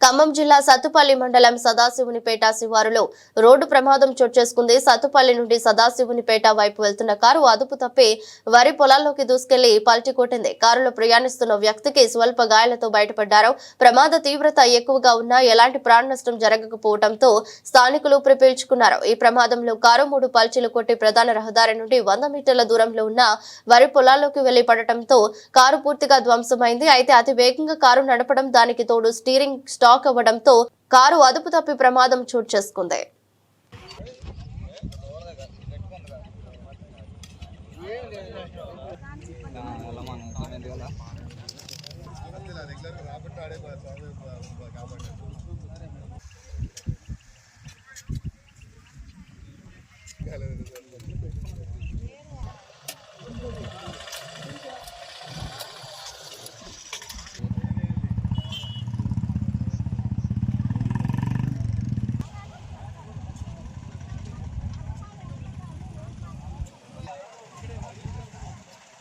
ఖమ్మం జిల్లా సత్తుపల్లి మండలం సదాశివునిపేట శివారులో రోడ్డు ప్రమాదం చోటు చేసుకుంది. సత్తుపల్లి నుండి సదాశివునిపేట వైపు వెళ్తున్న కారు అదుపు తప్పి వరి పొలాల్లోకి దూసుకెళ్ళి పల్టీ కొట్టింది. కారులో ప్రయాణిస్తున్న వ్యక్తికి స్వల్ప గాయాలతో బయటపడ్డారు. ప్రమాద తీవ్రత ఎక్కువగా ఉన్నా ఎలాంటి ప్రాణ నష్టం జరగకపోవడంతో స్థానికులు ఊపిరి ఈ ప్రమాదంలో కారు మూడు పల్చీలు కొట్టి ప్రధాన రహదారి నుండి వంద మీటర్ల దూరంలో ఉన్న వరి పొలాల్లోకి వెళ్ళి పడటంతో కారు పూర్తిగా ధ్వంసమైంది. అయితే అతి వేగంగా కారు నడపడం దానికి తోడు స్టీరింగ్ షాక్ అవ్వడంతో కారు అదుపు తప్పి ప్రమాదం చోటు చేసుకుంది.